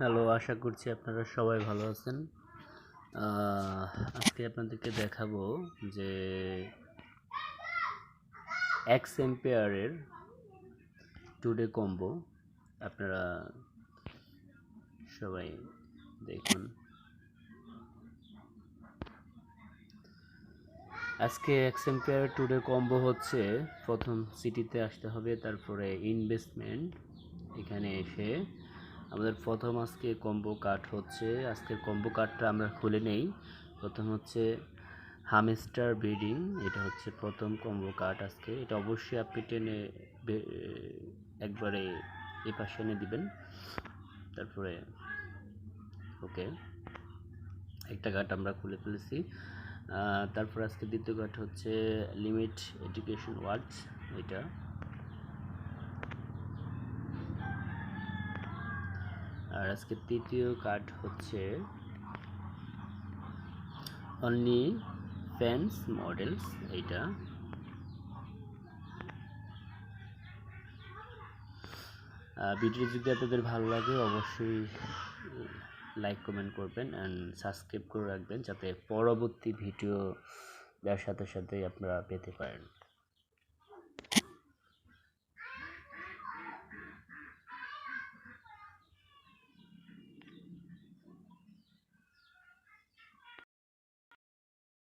Hello আশা করছি আপনারা সবাই ভালো আছেন। আজকে আপনাদেরকে দেখাবো যে এক্স এম্পেয়ারের টুডে কম্বো আপনারা সবাই দেখুন। আজকে এক্স এম্পেয়ার টুডে কম্বো হচ্ছে, প্রথম সিটিতে আসতে হবে, তারপরে ইনভেস্টমেন্ট এখানে এসে আমাদের প্রথম আজকে কম্বো কার্ড হচ্ছে। আজকের কম্বো কার্ডটা আমরা খুলে নেই। প্রথম হচ্ছে হামস্টার ব্রিডিং, এটা হচ্ছে প্রথম কম্বো কার্ড আজকে। এটা অবশ্যই আপনি টেনে একবারে এ পাশে এনে দিবেন। তারপরে, ওকে, একটা কার্ড আমরা খুলে ফেলেছি। তারপর আজকে দ্বিতীয় কার্ড হচ্ছে লিমিট এডুকেশন ওয়ার্ডস, এটা। আর আজকে তৃতীয় কার্ড হচ্ছে অনলি ফ্যান্স মডেলস এইটা। ভিডিও যদি আপনাদের ভালো লাগে, অবশ্যই লাইক কমেন্ট করবেন অ্যান্ড সাবস্ক্রাইব করে রাখবেন, যাতে পরবর্তী ভিডিও দেওয়ার সাথে সাথে আপনারা পেতে পারেন।